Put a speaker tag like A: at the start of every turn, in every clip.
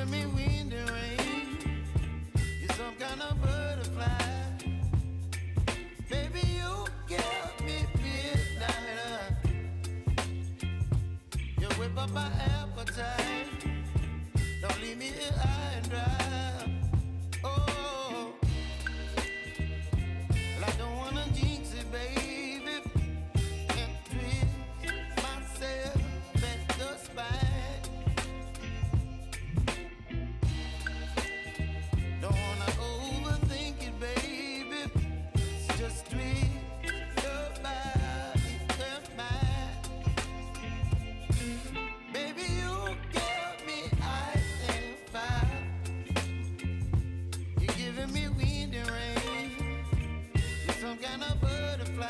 A: You're some kind of butterfly. Baby, you me midnight. You whip up my appetite. Don't leave me here high and dry. Oh. giving me wind and rain. You're some kind of butterfly.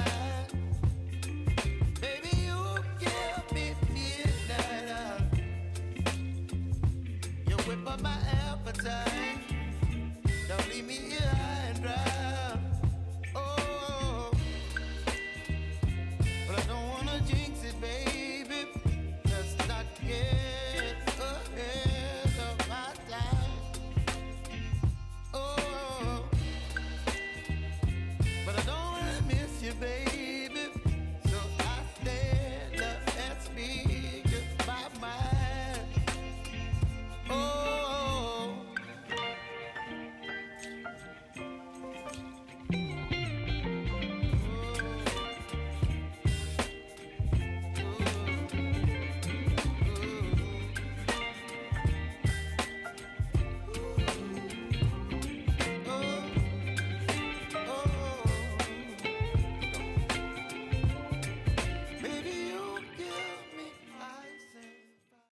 A: Baby, you give me midnight. Uh. You whip up my appetite. Don't leave me here high and dry.